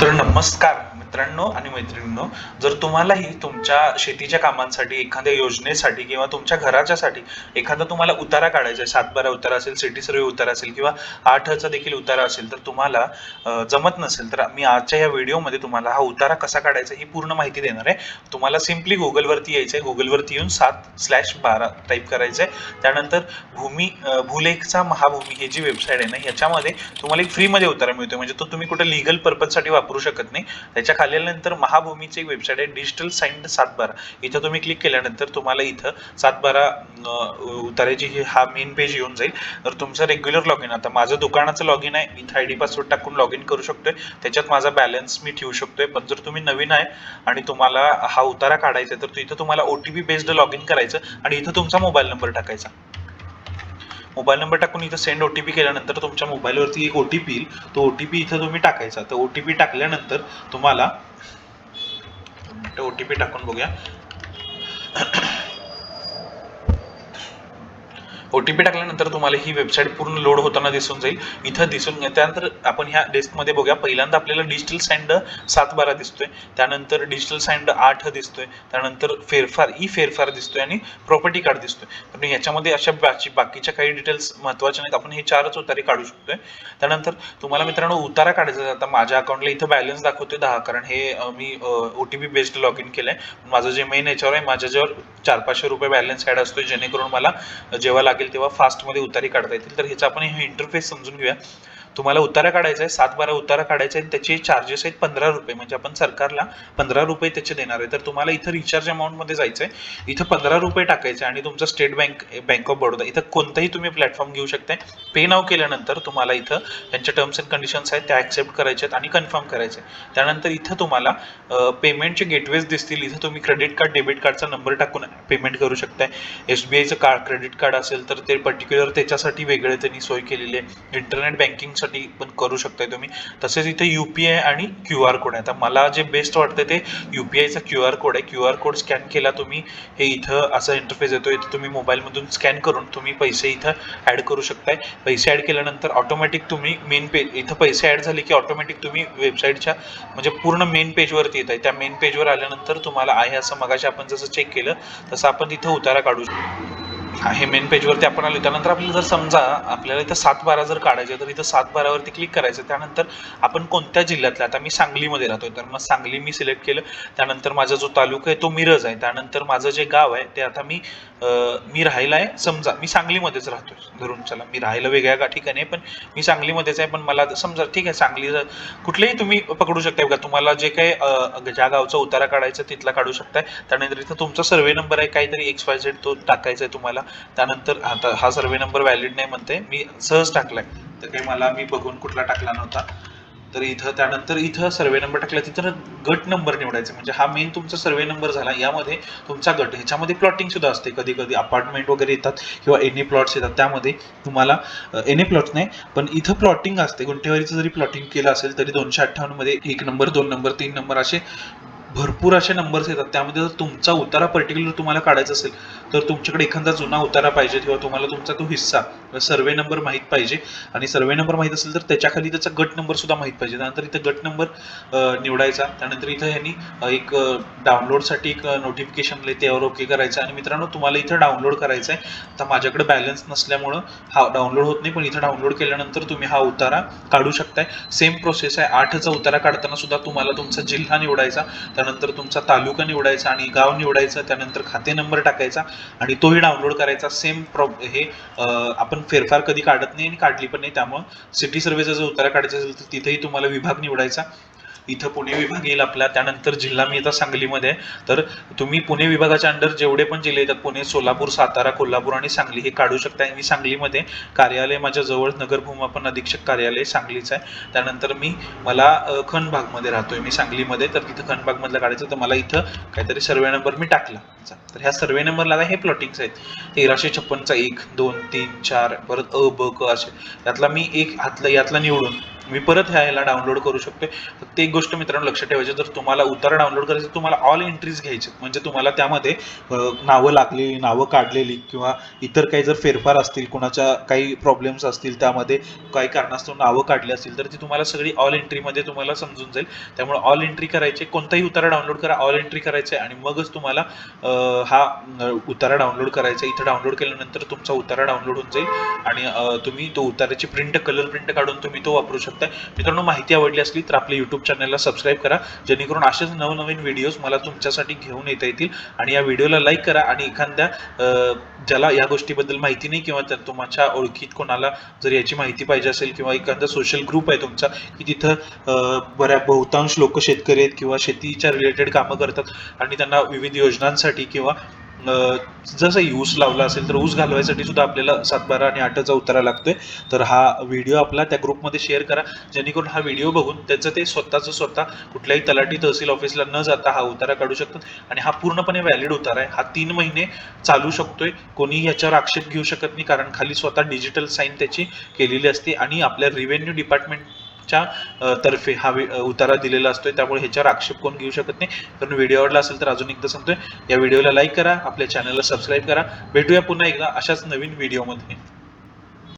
तर नमस्कार मित्रांनो आणि मैत्रिणींनो जर तुम्हालाही तुमच्या शेतीच्या कामांसाठी एखाद्या योजनेसाठी किंवा तुमच्या घराच्यासाठी एखादा तुम्हाला उतारा काढायचा आहे सातबारा उतारा असेल सिटी सर्वे उतारा असेल किंवा आठचा देखील उतारा असेल तर तुम्हाला जमत नसेल तर मी आजच्या या व्हिडिओमध्ये तुम्हाला हा उतारा कसा काढायचा ही पूर्ण माहिती देणार आहे. तुम्हाला सिम्पली गुगलवरती यायचं आहे गुगलवरती येऊन सात स्लॅश बारा टाईप करायचं आहे. त्यानंतर भूमी भूलेखचा महाभूमी हे जी वेबसाईट आहे ना ह्याच्यामध्ये तुम्हाला एक फ्रीमध्ये उतारा मिळतो म्हणजे तो तुम्ही कुठे लिगल पर्पजसाठी वापरू शकत नाही त्याच्याखाली आल्यानंतर महाभूमीची एक वेबसाईट आहे डिजिटल साइंड सातबारा. इथं तुम्ही क्लिक केल्यानंतर तुम्हाला इथं सातबारा उतारायची ही हा मेन पेज येऊन जाईल. तर तुमचं रेग्युलर लॉग इन आता माझं दुकानाचं लॉग इन आहे. इथं आय डी पासवर्ड टाकून लॉग इन करू शकतोय. त्याच्यात माझा बॅलन्स मी ठेवू शकतोय. पण जर तुम्ही नवीन आहे आणि तुम्हाला हा उतारा काढायचा आहे तर इथं तुम्हाला O T P based log in करायचं आणि इथं तुमचा मोबाईल नंबर टाकायचा. मोबाईल नंबर टाकून इथं सेंड ओ टी पी केल्यानंतर तुमच्या मोबाईलवरती एक ओ टी पी येईल. तो ओ टी पी इथं तुम्ही टाकायचा. तर ओ टी पी टाकल्यानंतर तुम्हाला ओ टी पी टाकून बघूया. ओ टी पी टाकल्यानंतर तुम्हाला ही वेबसाईट पूर्ण लोड होताना दिसून जाईल. इथं दिसून त्यानंतर आपण ह्या डेस्कमध्ये बघूया. पहिल्यांदा आपल्याला डिजिटल सँड सात बारा दिसतोय. त्यानंतर डिजिटल सँड आठ दिसतोय. त्यानंतर फेरफार ई फेरफार दिसतोय आणि प्रॉपर्टी कार्ड दिसतोय. पण ह्याच्यामध्ये अशा बाकी बाकीच्या काही डिटेल्स महत्त्वाच्या नाहीत. आपण हे चारच उतारे काढू शकतोय. त्यानंतर तुम्हाला मित्रांनो उतारा काढायचा आता माझ्या अकाउंटला इथं बॅलन्स दाखवतोय दहा. कारण हे मी O T P based log in केलंय. माझं जे मेन याच्यावर आहे माझ्याजवळ चार पाचशे रुपये बॅलन्स ॲड असतोय. जेणेकरून मला जेव्हा लागेल तेव्हा फास्टमध्ये उतारी काढता येतील. तर ह्याचा आपण हे इंटरफेस समजून घेऊया. तुम्हाला उतारा काढायचा आहे सात बारा उतारा काढायचा आहे त्याचे चार्जेस आहेत पंधरा रुपये. म्हणजे आपण सरकारला पंधरा रुपये त्याचे देणार आहे. तर तुम्हाला इथं रिचार्ज अमाऊंटमध्ये जायचं आहे. इथं पंधरा रुपये टाकायचे आणि तुमचं State Bank bank of Baroda इथं कोणताही तुम्ही प्लॅटफॉर्म घेऊ शकताय. पे नाव केल्यानंतर तुम्हाला इथं त्यांच्या टर्म्स अँड कंडिशन्स आहेत त्या ॲक्सेप्ट करायच्या आहेत आणि कन्फर्म करायचे त्यानंतर इथं तुम्हाला पेमेंटचे गेटवेज दिसतील. इथं तुम्ही क्रेडिट कार्ड डेबिट कार्डचा नंबर टाकून पेमेंट करू शकताय. एस बी आयचं कार्ड क्रेडिट कार्ड असेल तर ते पर्टिक्युलर त्याच्यासाठी वेगळे त्यांनी सोय केलेली आहे. इंटरनेट बँकिंगसाठी पण करू शकताय तुम्ही. तसेच इथे यू पी आय आणि क्यू आर कोड आहे. आता मला जे बेस्ट वाटतं ते यू पी आयचा क्यू आर कोड आहे. क्यू आर कोड स्कॅन केला तुम्ही हे इथं असा इंटरफेस येतो इथं तुम्ही मोबाईलमधून स्कॅन करून तुम्ही पैसे इथं ॲड करू शकताय. पैसे ॲड केल्यानंतर ऑटोमॅटिक तुम्ही मेन पेज इथं पैसे ॲड झाले की ऑटोमॅटिक तुम्ही वेबसाईटच्या म्हणजे पूर्ण मेन पेजवरती येत आहे त्या मेन पेजवर आल्यानंतर तुम्हाला आहे असं मगाशी आपण जसं चेक केलं तसं आपण तिथं उतारा काढू शकतो. हा, हे मेन पेजवरती आपण आलो त्यानंतर आपल्याला जर समजा आपल्याला इथं सात बारा जर काढायचे तर इथं सात बारावरती क्लिक करायचं त्यानंतर आपण कोणत्या जिल्ह्यातला आता मी सांगलीमध्ये राहतोय. तर मग सांगली मी सिलेक्ट केलं. त्यानंतर माझा जो तालुका आहे तो मिरज आहे. त्यानंतर माझं जे गाव आहे ते आता मी मी राहायला आहे. समजा मी सांगलीमध्येच राहतोय. धरून चला. मी राहायला वेगळ्या का ठिकाणी आहे पण मी सांगलीमध्येच आहे. पण मला समजा ठीक आहे सांगली कुठलेही तुम्ही पकडू शकताय का तुम्हाला जे काही ज्या गावचा उतारा काढायचा तिथला काढू शकताय. त्यानंतर इथं तुमचा सर्वे नंबर आहे. काहीतरी एक्स वाय झेड तो टाकायचा आहे तुम्हाला. त्यानंतर आता हा सर्वे नंबर व्हॅलिड नाही म्हणते मी सहज टाकलाय. तर काही मला मी बघून कुठला टाकला नव्हता. तर इथं त्यानंतर इथं सर्वे नंबर टाकला तिथं गट नंबर निवडायचा. म्हणजे हा मेन तुमचा सर्वे नंबर झाला. यामध्ये तुमचा गट ह्याच्यामध्ये प्लॉटिंग सुद्धा असते. कधी कधी अपार्टमेंट वगैरे येतात किंवा एनी प्लॉट्स येतात. त्यामध्ये तुम्हाला एनी प्लॉट्स नाही पण इथं प्लॉटिंग असते. गुंठेवारीचं जरी प्लॉटिंग केलं असेल तरी दोनशे अठ्ठावन्नमध्ये एक नंबर दोन नंबर तीन नंबर असे भरपूर असे नंबर्स येतात. त्यामध्ये जर तुमचा उतारा पर्टिक्युलर तुम्हाला काढायचा असेल तर तुमच्याकडे एखादा जुना उतारा पाहिजे किंवा तुम्हाला तुमचा तो हिस्सा सर्वे नंबर माहीत पाहिजे. आणि सर्वे नंबर माहीत असेल तर त्याच्याखाली त्याचा गट नंबर सुद्धा माहीत पाहिजे. त्यानंतर इथं गट नंबर निवडायचा. त्यानंतर इथं ह्यांनी एक डाउनलोडसाठी एक नोटिफिकेशन त्यावर ओके करायचं. आणि मित्रांनो तुम्हाला इथं डाउनलोड करायचं आहे आता माझ्याकडे बॅलन्स नसल्यामुळं हा डाउनलोड होत नाही. पण इथं डाउनलोड केल्यानंतर तुम्ही हा उतारा काढू शकताय. सेम प्रोसेस आहे. आठचा उतारा काढताना सुद्धा तुम्हाला तुमचा जिल्हा निवडायचा. त्यानंतर तुमचा तालुका निवडायचा आणि गाव निवडायचं त्यानंतर खाते नंबर टाकायचा आणि तोही डाउनलोड करायचा. सेम प्रॉब हे आपण फेरफार कधी काढत नाही आणि काढली पण नाही. त्यामुळं सिटी सर्वेचा जर उतारा काढायचा असेल तर तिथेही तुम्हाला विभाग निवडायचा. इथं पुणे विभाग येईल आपला त्यानंतर जिल्हा मी आता सांगलीमध्ये. तर तुम्ही पुणे विभागाच्या अंडर जेवढे पण जिल्हे येतात पुणे सोलापूर सातारा कोल्हापूर आणि सांगली हे काढू शकता. मी सांगलीमध्ये कार्यालय माझ्या जवळ नगरभूमापन अधीक्षक कार्यालय सांगलीचं आहे. त्यानंतर मी मला अ, खनबागमध्ये राहतोय मी सांगलीमध्ये. तर तिथं खनबागमधलं काढायचं तर मला इथं काहीतरी सर्वे नंबर मी टाकला. तर ह्या सर्वे नंबरला हे प्लॉटिंग्स आहेत. तेराशे छप्पनचा एक दोन तीन चार परत अ ब क असे. यातला मी एक हातला यातला निवडून. मी परत ह्या ह्याला डाउनलोड करू शकतो. फक्त एक गोष्ट मित्रांनो लक्षात ठेवायची जर तुम्हाला उतारा डाउनलोड करायचं तुम्हाला ऑल एंट्रीज घ्यायचे म्हणजे तुम्हाला त्यामध्ये नावं लागलेली नावं काढलेली किंवा इतर काही जर फेरफार असतील कुणाच्या काही प्रॉब्लेम्स असतील त्यामध्ये काही कारणास्तव नावं काढली असतील तर ती तुम्हाला सगळी ऑल एंट्रीमध्ये तुम्हाला समजून जाईल. त्यामुळे ऑल एंट्री करायचे कोणताही उतारा डाउनलोड करा ऑल एंट्री करायचे आणि मगच तुम्हाला हा उतारा डाउनलोड करायचा. इथं डाउनलोड केल्यानंतर तुमचा उतारा डाउनलोड होऊन जाईल आणि तुम्ही तो उताराची प्रिंट कलर प्रिंट काढून तुम्ही तो वापरू शकता. मित्रांनो माहिती आवडली असली तर आपल्या युट्यूब चॅनलला सबस्क्राईब करा. जेणेकरून असेच नवनवीन व्हिडिओज मला तुमच्यासाठी घेऊन येता येतील. आणि या व्हिडिओला लाईक करा आणि एखाद्या ज्याला या गोष्टीबद्दल माहिती नाही किंवा त्या तुमच्या ओळखीत कोणाला जर याची माहिती पाहिजे असेल किंवा एखादा सोशल ग्रुप आहे तुमचा की तिथं बऱ्या बहुतांश लोक शेतकरी आहेत किंवा शेतीच्या रिलेटेड कामं करतात आणि त्यांना विविध योजनांसाठी किंवा जसं ऊस लावला असेल तर ऊस घालवायसाठी सुद्धा आपल्याला सातबारा आणि आठचा उतारा लागतोय. तर हा व्हिडिओ आपला त्या ग्रुपमध्ये शेअर करा. जेणेकरून हा व्हिडिओ बघून त्याचं ते स्वतःचं स्वतः कुठल्याही तलाठी तहसील ऑफिसला न जाता हा उतारा काढू शकतात. आणि हा पूर्णपणे व्हॅलिड उतारा आहे. हा तीन महिने चालू शकतोय. कोणी याच्यावर आक्षेप घेऊ शकत नाही कारण खाली स्वतः डिजिटल साईन त्याची केलेली असते. आणि आपल्या रिव्हेन्यू डिपार्टमेंट च्या तर्फे हा उतारा दिलेला असतोय. त्यामुळे ह्याच्यावर आक्षेप कोण घेऊ शकत नाही. कारण व्हिडिओ आवडला असेल तर अजून एकदा सांगतोय. या व्हिडिओला लाईक करा. आपल्या चॅनलला सबस्क्राईब करा. भेटूया पुन्हा एकदा अशाच नवीन व्हिडिओमध्ये